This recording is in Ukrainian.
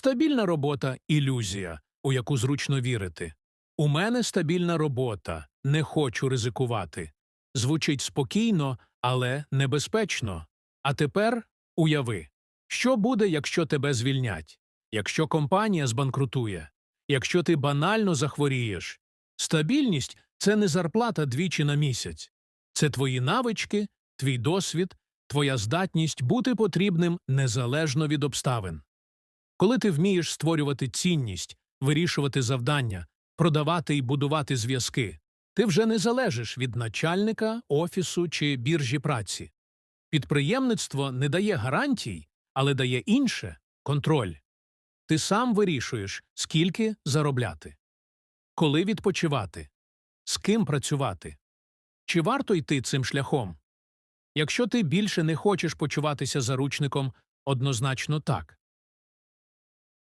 Стабільна робота ілюзія, у яку зручно вірити. У мене стабільна робота, не хочу ризикувати. Звучить спокійно, але небезпечно. А тепер уяви, що буде, якщо тебе звільнять, якщо компанія збанкрутує, якщо ти банально захворієш. Стабільність це не зарплата двічі на місяць. Це твої навички, твій досвід, твоя здатність бути потрібним незалежно від обставин. Коли ти вмієш створювати цінність, вирішувати завдання, продавати і будувати зв'язки, ти вже не залежиш від начальника, офісу чи біржі праці. Підприємництво не дає гарантій, але дає інше контроль. Ти сам вирішуєш, скільки заробляти, коли відпочивати, з ким працювати. Чи варто йти цим шляхом? Якщо ти більше не хочеш почуватися заручником, однозначно так.